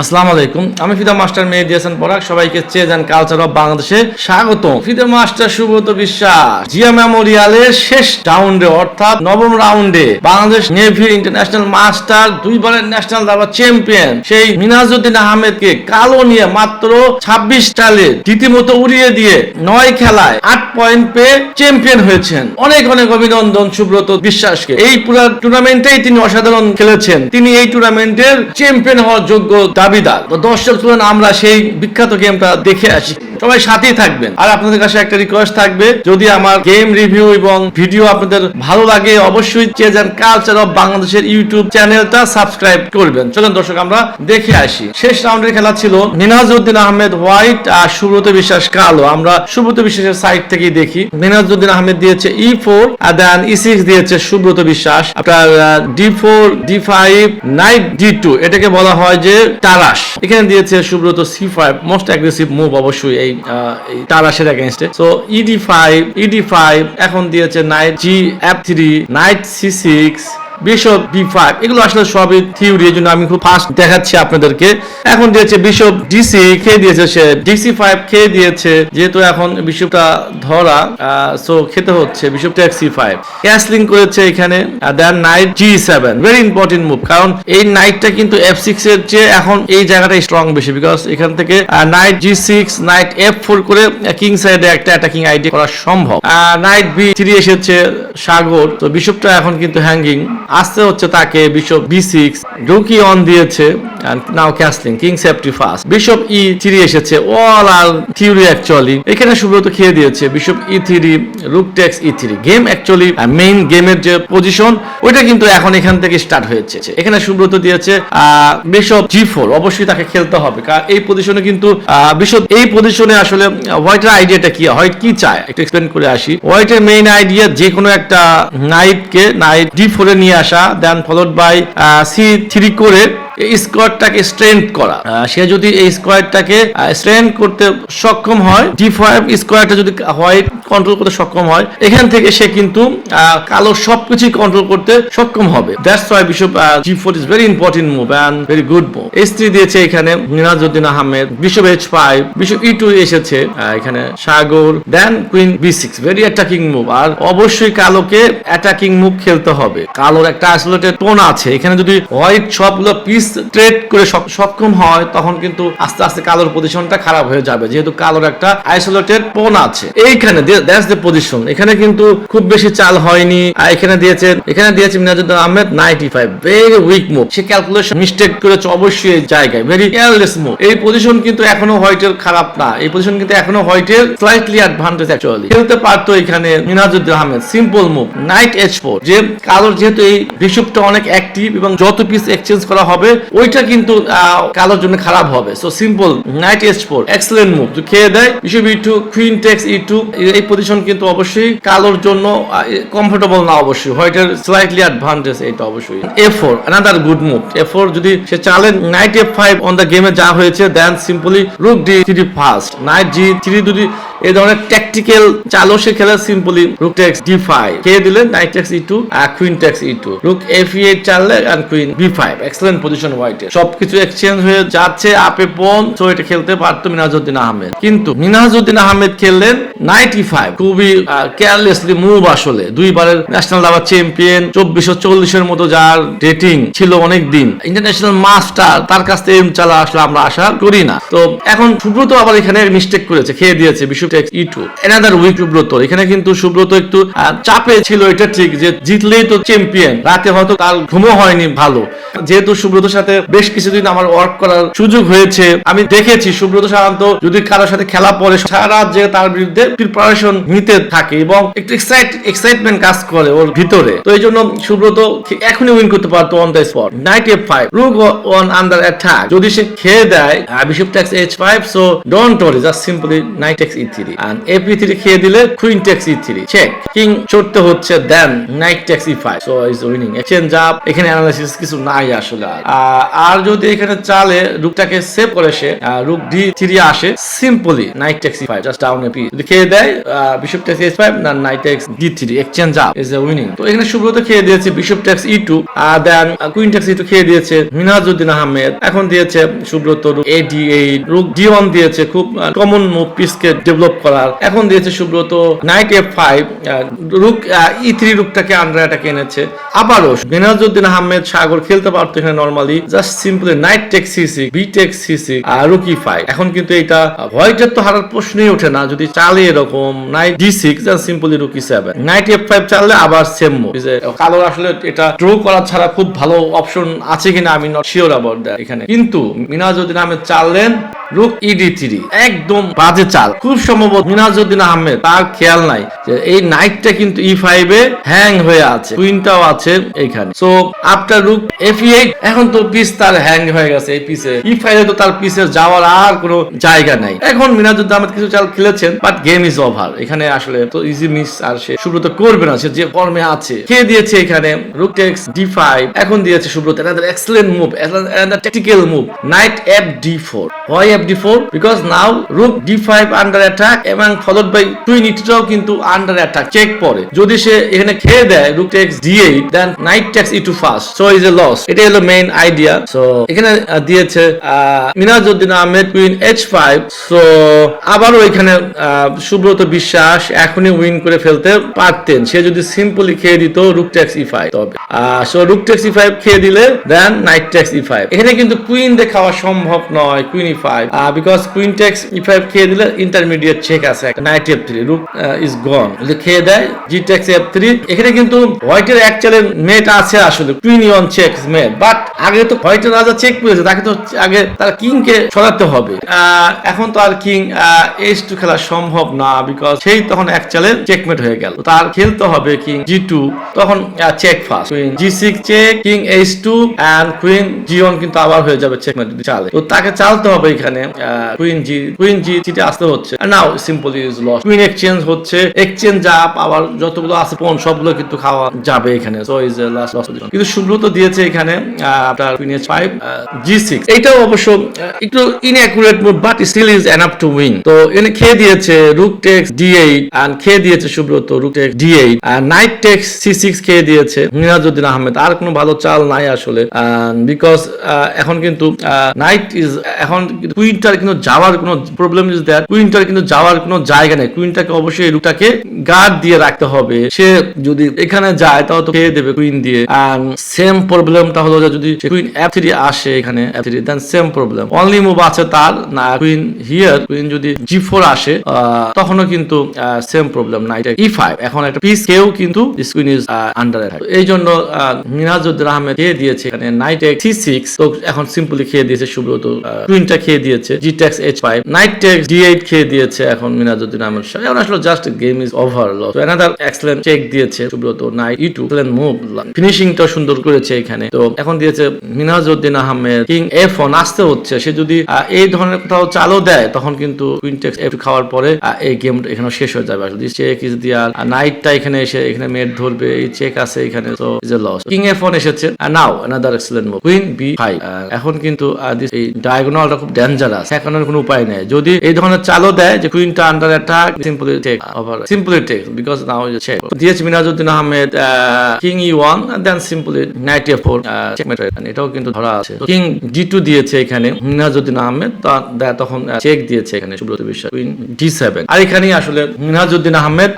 আসসালামু আলাইকুম। আমি ফিদা মাস্টার মেয়ে দিয়েছেন পরাগ, সবাইকে চেজ অ্যান্ড কালচার অফ বাংলাদেশে স্বাগত ফিদা মাস্টার সুব্রত বিশ্বাস। জিয়া মেমোরিয়ালের শেষ রাউন্ডে অর্থাৎ নবম রাউন্ডে বাংলাদেশ নেভি ইন্টারন্যাশনাল মাস্টার দুইবারের ন্যাশনাল দাবা চ্যাম্পিয়ন সেই মিনাজউদ্দিন আহমেদকে কালো নিয়ে মাত্র ছাব্বিশ চালে রীতিমতো উড়িয়ে দিয়ে নয় খেলায় আট পয়েন্ট পেয়ে চ্যাম্পিয়ন হয়েছেন। অনেক অনেক অভিনন্দন সুব্রত বিশ্বাসকে। এই পুরো টুর্নামেন্টেই তিনি অসাধারণ খেলেছেন। তিনি এই টুর্নামেন্টের চ্যাম্পিয়ন হওয়ার যোগ্য দাবিদার দর্শক শুনেন আমরা সেই বিখ্যাত গেমটা দেখে আসি। সবাই সাথেই থাকবেন। আর আপনাদের কাছে একটা রিকোয়েস্ট থাকবে, যদি আমার গেম রিভিউ এবং ভিডিও আপনাদের ভালো লাগে, অবশ্যই চেজ অ্যান্ড কালচার অফ বাংলাদেশের ইউটিউব চ্যানেলটা সাবস্ক্রাইব করবেন। চলুন দর্শক, আমরা দেখে আসি। শেষ রাউন্ডের খেলা ছিল মিনাজউদ্দিন আহমেদ হোয়াইট আর সুব্রত বিশ্বাস কালো। আমরা সুব্রত বিশ্বাসের সাইড থেকেই দেখি। মিনাজউদ্দিন আহমেদ দিয়েছে ই ফোর আর দেন ই সিক্স দিয়েছে সুব্রত বিশ্বাস। আপনার d four d five knight d two এটাকে বলা হয় যে তারাস এখানে দিয়েছে Subrata c five most aggressive move অবশ্যই এই তার এই তারাসের এগেনস্টে so e d five e d five এখন দিয়েছে knight g f three knight c six bishop b five এগুলো আসলে সবই থিওরি জন্য আমি খুব দেখাচ্ছি আপনাদেরকে। এখন দিয়েছে বিশপ ডিসি খেয়ে দিয়েছে সে? ডিসি ফাইভ খেয়ে দিয়েছে? যেহেতু এখন বিশপটা ধরা সো খেতে হচ্ছে বিশপ ফাইভ ক্যাসলিং করেছে এখানে then knight g seven very important move কারণ এই নাইটটা কিন্তু এফ সিক্স এর চেয়ে এখন এই জায়গাটা স্ট্রং বেশি বিকজ এখান থেকে knight g six knight f four করে কিং সাইডে একটা অ্যাটাকিং আইডিয়া করা সম্ভব। নাইট বি থ্রি এসেছে, সাগর। তো বিশপটা এখন কিন্তু হ্যাঙ্গিং আসতে হচ্ছে তাকে bishop b six rook e one দিয়েছে now castling king safety first bishop e three এসেছে অল আর থিওরি অ্যাকচুয়ালি এখানে সুব্রত খেয়ে দিয়েছে bishop e three rook takes e three game actually main গেমের যে পজিশন ওইটা কিন্তু এখন এখান থেকে স্টার্ট হয়েছে। এখানে সুব্রত দিয়েছে বিশপ জি ফোর অবশ্যই তাকে খেলতে হবে। কারণ এই পজিশনে কিন্তু বিশপ এই পজিশনে আসলে হোয়াইটের আইডিয়াটা কি? হোয়াইট কি চায়? একটু এক্সপ্লেন করে আসি। হোয়াইটের মেইন আইডিয়া যে কোনো একটা নাইটকে নাইট ডি ফোরে নিয়ে আসা then followed by c three করে এই স্কোয়ারটাকে স্ট্রেংথ করা। সে যদি এই স্কোয়ারটাকে স্ট্রেংথ করতে সক্ষম হয় ডি ফাইভ স্কোয়ারটা যদি হোয়াইট কন্ট্রোল করতে সক্ষম হয়, এখান থেকে সে কিন্তু কালো সবকিছু কন্ট্রোল করতে সক্ষম হবে। That's why bishop g four is very important move and very good move S দিয়েছে এখানে Minajuddin Ahmed bishop h five bishop e two এসেছে এখানে Sagar then queen b six very attacking move আর অবশ্যই কালোকে attacking move খেলতে হবে। কালোর একটা আইসোলেটেড টোন আছে। এখানে যদি হোয়াইট সবগুলো পিস ট্রেড করে সক্ষম হয়, তখন কিন্তু আস্তে আস্তে কালোর পজিশনটা খারাপ হয়ে যাবে। যেহেতু কালোর একটা আইসোলেটেড টোন আছে। এইখানে দ্যাটস দ্য পজিশন এখানে কিন্তু খুব বেশি চাল হয়নি। আর এখানে দিয়েছে এখানে দিয়েছে Minajuddin Ahmed ninety five very weak move সে ক্যালকুলেশন মিস্টেক করেছে অবশ্যই এই জায়গায়। ভেরি কেয়ারলেস মুভ এই পজিশন কিন্তু এখনও হোয়াইটের খারাপ না। এই পজিশন কিন্তু এখনও হোয়াইটের স্লাইটলি অ্যাডভান্টেজ অ্যাকচুয়ালি খেলতে পারতো এখানে Minajuddin Ahmed. Simple move knight h four যে কালোর যেহেতু এই বিশপটা অনেক অ্যাক্টিভ এবং যত পিস এক্সচেঞ্জ করা হবে ওইটা কিন্তু কালোর জন্য খারাপ হবে। So simple knight h four excellent move খেয়ে দেয় bishop e two queen takes e two এই পজিশন কিন্তু অবশ্যই কালোর জন্য কমফোর্টেবল না অবশ্যই। হোয়াইটের স্লাইটলি অ্যাডভান্টেজ এটা অবশ্যই। A four another good move A four যদি সে চালে knight F five on the গেমে যা হয়েছে then simply rook D three first knight G three যদি এই ধরনের ট্যাকটিক্যাল চালও সে খেলে simply rook takes D five খেয়ে নাইট টেক্স ই টু আর queen takes E two rook F E eight আর queen B five excellent position সবকিছু exchange হয়ে যাচ্ছে আপে পন। এটা খেলতে পারতো আহমেদ। কিন্তু আহমেদ খেললেন ফাইভ খুবই কেয়ারলেসলি মুভ আসলে। দুইবারের ন্যাশনাল দাবা চ্যাম্পিয়ন চব্বিশশো চল্লিশের মতো যার রেটিং ছিল অনেক দিন ইন্টারন্যাশনাল মাস্টার তার কাছ থেকে এম চালা আসলে আমরা আশা করি না। তো, এখন সুব্রত আবার এখানে মিস্টেক করেছে, খেয়ে দিয়েছে bishop e two another weak Subrata এখানে কিন্তু সুব্রত একটু চাপে ছিল, এটা ঠিক যে জিতলেই তো চ্যাম্পিয়ন রাতে হয়তো ঘুমও হয়নি ভালো। যেহেতু সাথে বেশ কিছুদিন আমার ওয়ার্ক করার সুযোগ হয়েছে, আমি দেখেছি সুব্রত সাধারণত যদি কারোর সাথে খেলা পরে সারা রাত যে তার বিরুদ্ধে প্রিপারেশন নিতে থাকে এবং একটু এক্সাইটমেন্ট কাজ করে ওর ভিতরে। তো এই জন্য সুব্রত এখনই উইন করতে পারতো on the spot knight f five rook on under attack যদি সে খেয়ে দেয় bishop takes h five so don't worry just simply knight x e three আর এপি থ্রি খেয়ে দিলে queen takes e three check king চড়তে হচ্ছে then knight takes e five so is winning exchange up এখানে অ্যানালাইসিস কিছু নাই আসলে আর। যদি এখানে চালে রুকটাকে সেভ করে সে রুক ডি থ্রি আসে simply knight takes e five just down AP যদি খেয়ে দেয় বিশপ টেক্স এস ফাইভ না knight takes d three exchange up is a winning তো এখানে সুব্রত খেয়ে দিয়েছে বিশপ টেক্স ই টু আর then queen takes e two খেয়ে দিয়েছে মিনাজউদ্দিন আহমেদ। এখন দিয়েছে Subrata rook a d eight rook d one দিয়েছে। খুব কমন মুভ পিসকে ডেভেলপ করার এখন দিয়েছে Subrata knight F five rook E three রুকটাকে under এনেছে। আবারও মিনাজউদ্দিন আহমেদ সাগর খেলতে পারতো এখানে normally just simply knight take c c b take c c আর রুকি ফাইভ এখন কিন্তু এটা হোয়াইটের তো হারার প্রশ্নই ওঠে না, যদি চালে এরকম knight d six simply rook e seven knight f five চাললে আবার সেম কালোর আসলে এটা ড্র করা ছাড়া খুব ভালো অপশন আছে কিনা আমি নট শিওর অ্যাবাউট দ্যাট এখানে। কিন্তু মিনাজুদ্দিন আহমেদ চাললেন রুক ইডি থ্রি একদম বাজে চাল। খুব সম্ভবত মিনাজউদ্দিন আহমেদ, তার খেয়াল নাই যে এই নাইটটা কিন্তু ই ফাইভে হ্যাং হয়ে আছে। কুইনটাও আছে এখানে। সো আফটার রুক এফ এখন তো পিস তার হ্যাং হয়ে গেছে এই পিসে ই ফাইভে তো তার পিসে যাওয়ার আর কোনো জায়গা নাই। এখন মিনাজউদ্দিন আহমেদ কিছু চাল খেলেছেন বাট গেম ইজ ওভার এখানে আসলে তো ইজি মিস আর সে সুব্রত করবে না, সে যে ফর্মে আছে। খেয়ে দিয়েছে এখানে? রুক টেক্স ডি ফাইভ এখন দিয়েছে Subrata. Another excellent move, another tactical move, knight f d4 why f d4 because now rook d5 under attack এবং by queen e2টাও কিন্তু under attack চেক পরে। যদি সে এখানে খেয়ে দেয় rook takes d8 then knight takes e2 fast, so is a loss এটা হলো main idea so এখানে দিয়েছে Minajuddin Ahmed queen h5 so আবারও এখানে সুব্রত বিশ্বাস এখনই উইন করে ফেলতে পারতেন। সে যদি সিম্পলি খেয়ে দিত রুক ট্যাক্স ই ফাইভ তবে। So rook takes e five খেয়ে দিলে then knight takes e five এখানে কিন্তু কুইন দিয়ে খাওয়া সম্ভব নয় queen e five because queen takes e five খেয়ে দিলে ইন্টারমিডিয়েট চেক আছে knight f three rook is gone খেয়ে দেয় জি ট্যাক্স এফ থ্রি এখানে কিন্তু হোয়াইটের অ্যাকচুয়ালি মেট আছে আসলে টুইনিয়ন চেক মেট বাট আগে তো হোয়াইটের রাজা চেক করেছে তাকে তো আগে তার কিং কে সরাতে হবে। এখন তো আর কিং এইচ টু খেলা সম্ভব না বিকজ সেই তখন এক চালে চেকমেট হয়ে গেল। তার খেলতে হবে কিং জি টু তখন check first queen g six check king h two and queen g one কিন্তু আবার হয়ে যাবে চেকমেট চালে। তো তাকে চালতে হবে এখানে কুইন জি কুইন জি চিটে আসতে হচ্ছে। Now simple is loss queen exchange হচ্ছে। এক্সচেঞ্জ আপ আবার যতগুলো আছে পণ সবগুলো কিন্তু খাওয়া যাবে এখানে। সো ইজ লাস্ট লস কিন্তু সুব্রত দিয়েছে এখানে আপনার ফাইভ জি সিক্স অবশ্য একটু inaccurate move but still is enough to win তো এনে খেয়ে দিয়েছে rook takes D eight and খেয়ে দিয়েছে Subrata rook takes d eight knight takes c six খেয়ে দিয়েছে আহমেদ আর কোনো ভালো চাল নাই আসলে। বিকজ এখন কিন্তু নাইট ইজ এখন কুইনটার কিন্তু যাওয়ার কোনো প্রবলেম ইজ দ্যাট কুইনটার কিন্তু যাওয়ার কোনো জায়গা নেই। কুইনটাকে অবশ্যই রুকটাকে গার্ড দিয়ে রাখতে হবে। সে যদি এখানে যায় তাহলে তো খেয়ে দেবে কুইন দিয়ে। সেম প্রবলেমটা হলো যদি কুইন এফ থ্রি আসে এখানে f three then same problem only move আছে তার না কুইন হিয়ার কুইন যদি জি ফোর আসে তখনও কিন্তু same problem knight e five এখন একটা পিস কেউ কিন্তু কুইন ইজ আন্ডার এই জন্য আহ, মিনাজউদ্দিন আহমেদ খেয়ে দিয়েছে এখানে নাইট এক্স সি সিক্স তো এখন সিম্পলি খেয়ে দিয়েছে সুব্রত কুইনটা খেয়ে দিয়েছে g takes h five knight takes d eight খেয়ে দিয়েছে এখন মিনাজউদ্দিন আহমেদ শাহ। এখন আসলে just game is over loss another excellent check দিয়েছে Subrata knight e two move ফিনিশিংটা সুন্দর করেছে এখানে। তো এখন দিয়েছে Minajuddin Ahmed, king f one আসতে হচ্ছে। সে যদি এই ধরনের কোথাও চালও দেয়, তখন কিন্তু কুইনটেক্স এফ খাওয়ার পরে এই গেম এখানে শেষ হয়ে যাবে। আসলে চেক ইজ দিয়ার নাইটটা এখানে এসে, এখানে মেট ধরবে, এই চেক আছে এখানে তো is a loss king f one এসেছে now another excellent move queen b five এখন কিন্তু এই ডায়াগোনালটা খুব ডেঞ্জারাস এখনের কোনো উপায় নেই। যদি এই ধরনের চালও দেয়, যে কুইনটা under attack simply take over simply take because now is check দিয়েছে Minajuddin Ahmed king e one then simply knight a four checkmate এটাও কিন্তু ধরা আছে। কিং জি টু দিয়েছে এখানে। মিনাজউদ্দিন আহমেদ, তা- দা- তখন চেক দিয়েছে এখানে সুব্রত বিশ্বাস। কুইন ডি সেভেন আর এখানেই আসলে মিনাজউদ্দিন আহমেদ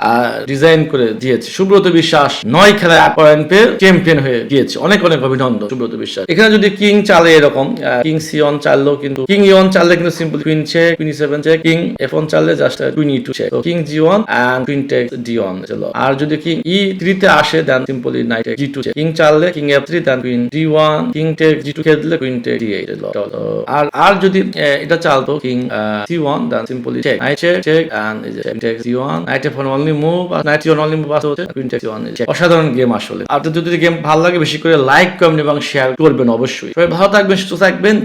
ডিজাইন করে দিয়েছে। সুব্রত বিশ্বাস নয় খেলায় আট পয়েন্ট পেয়ে চ্যাম্পিয়ন হয়ে গিয়েছে। অনেক অনেক অভিনন্দন সুব্রত বিশ্বাস। এখানে যদি কিং চালে এরকম কিং সি অন চাললেও কিন্তু, কিং ই অন চাললে কিন্তু simple queen check queen seven check king f one চাললে just queen e two check king g one and queen take d one আর যদি কিং ই থ্রি তে আসে then simply knight g two check king চাললে king f three then queen d one king g two queen eight আর আর যদি এটা চালতো king c one then simply check knight check check take c one knight only move knight one only move আসতে হচ্ছে queen C one অসাধারণ game আসলে। আপনাদের যদি game ভালো লাগে, বেশি করে লাইক কমেন্ট এবং শেয়ার করবেন অবশ্যই। সবাই ভালো থাকবেন, সুস্থ থাকবেন।